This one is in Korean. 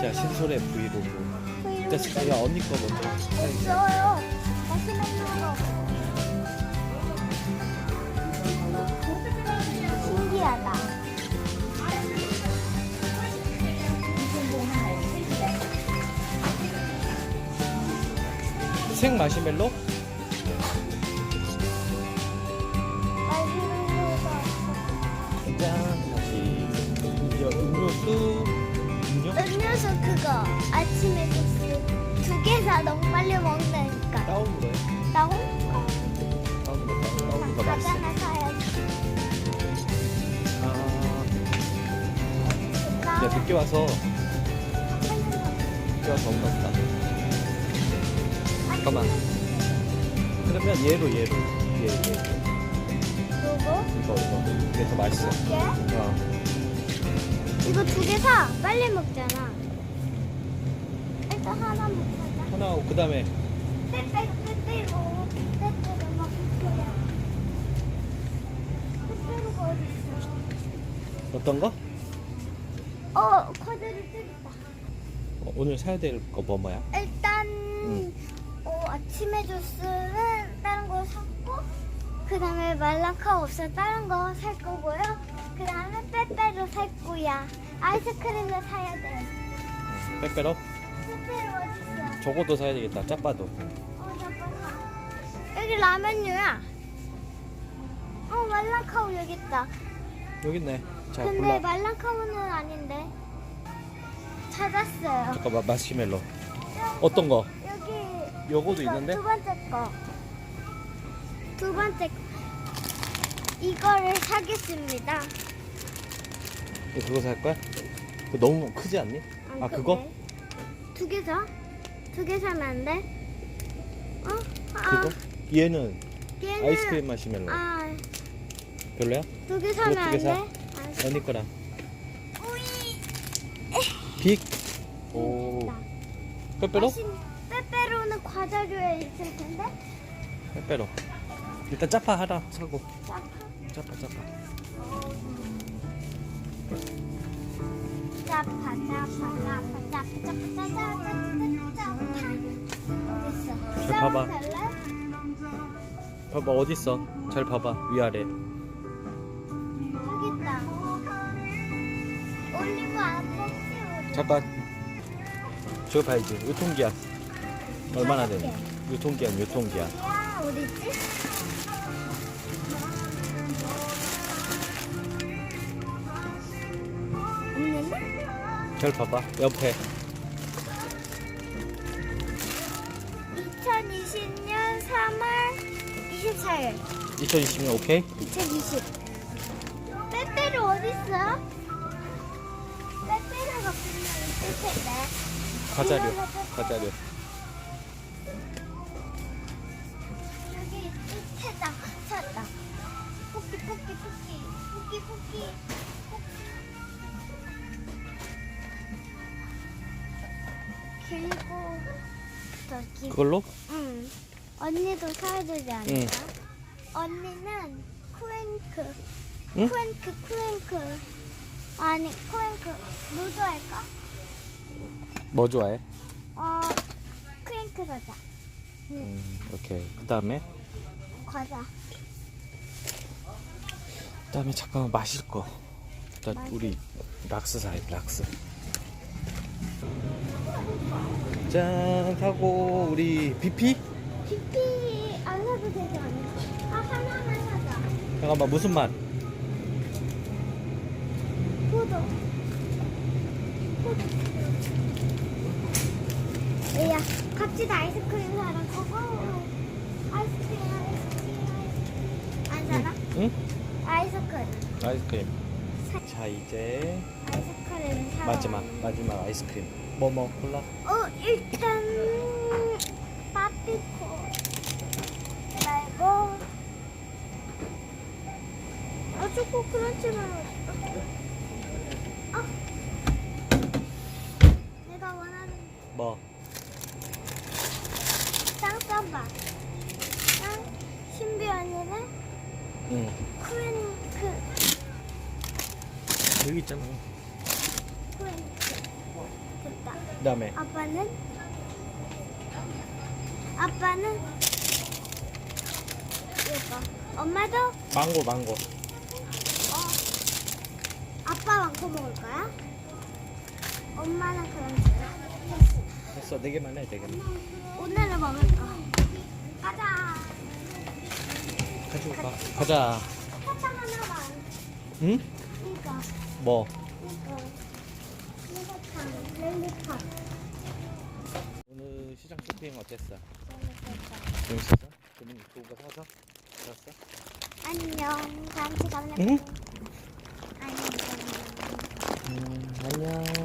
자 신솔의 브이로그 진짜 야 언니 거 먼저. 마시멜로가 신기하다. 생 마시멜로? 아침에 두개 사 너무 빨리 먹는다니까. 다운으로 해 나고 다운으로 해 다운으로 맛있어 가잖아 사야지. 아 이제 늦게 와서 늦게 와서 없나 보다 잠깐만 그러면 얘로 얘로 얘 얘. 누구? 이거 이거 이게 더 맛있어 얘? 어. 이거 두 개 사. 빨리 먹잖아. 일단 하나 먹자. 하나 하고 그 다음에 빼빼로 빼빼로 빼빼로 막 거야. 빼빼로가 어디 있어? 어떤 거? 어 코드를 뜯었다. 어, 오늘 사야 될 거 뭐 뭐야? 일단 응. 어, 아침에 주스는 다른 거 샀고 그 다음에 말랑카 없어 다른 거 살 거고요. 그 다음에 빼빼로 살 거야. 아이스크림을 사야 돼. 빼빼로? 저것도 사야 되겠다 짜파도. 여기 라면류야. 어 말랑카우 여기 있다. 여기 있네 자 근데 골라 말랑카우는 아닌데. 찾았어요. 잠깐만 마시멜로 어떤 거? 여기 요거도 이거 있는데? 두 번째 거. 두 번째 거. 이거를 사겠습니다. 그거 살 거야? 그거 너무 크지 않니? 안 아, 그거? 두 개 사? 두 개 사면 안 돼? 어? 아, 그거? 얘는 얘는 아이스크림 마시멜로 아, 별로야? 두 개 사면 안 돼? 사? 알았어. 언니 거랑 우이. 빅? 오 빼빼로? 맛있- 빼빼로는 과자류에 있을 텐데. 빼빼로 일단 짜파 하나 사고 짜파. 짜파 저 봐봐. 봐봐 어딨어 잘 봐봐 위아래 여기 있다. 올리브 안 먹지. 잠깐 저거 봐야지 유통기한 얼마나 되니? 유통기한 유통기한 야 어디 있지? 잘 봐봐 옆에. 2020년 3월 24일. 2020년 오케이? 2020 빼빼로 어딨어? 빼빼로가 분명 있을 텐데. 과자류 과자류 저기 그걸로? 응 언니도 사야 되지 않을까? 응. 언니는 쿠앤크 응? 쿠앤크 쿠앤크 아니 쿠앤크 뭐 좋아할까? 뭐 좋아해? 어 쿠앤크 사자 음, 오케이 그 다음에 과자 그 다음에 잠깐만 마실 거 일단 마실 우리 락스 사야 돼 락스 짠 하고 우리 BP? 피피 안 사도 되지 않을까? 아 하나만 사자 잠깐만 무슨 맛? 포도. 포도. 같이 다 아이스크림 사라. 고고. 아이스크림, 아이스크림, 아이스크림. 안 사라? 응? 아이스크림. 아이스크림 사- 자 이제 아이스크림 사. 마지막 마지막 아이스크림 뭐 뭐 골라? 어, 일단 빠삐코. 말고. 아, 초코 크런치만? 아. 내가 원하는 뭐? 쌍쌍바. 쌍 신비 언니는 응 쿠앤크 그 여기 있잖아. 프렌치. 됐다. 그 다음에 아빠는? 아빠는? 이거. 엄마도? 망고 망고. 어. 아빠 왕고 먹을 거야? 엄마는 그럼 됐어. 됐어 네 개만 해, 네 개만. 오늘은 먹을 거. 가자. 가지고 가. 가자. 사탕 하나만. 응? 이거. 뭐? 이거. 이거탕. 렐리팝. 오늘 시장 쇼핑 어땠어? 재밌었어? 재밌는 좋은 거 사서? 좋았어? 안녕. 다음 시간에 응? 안녕. 음, 안녕.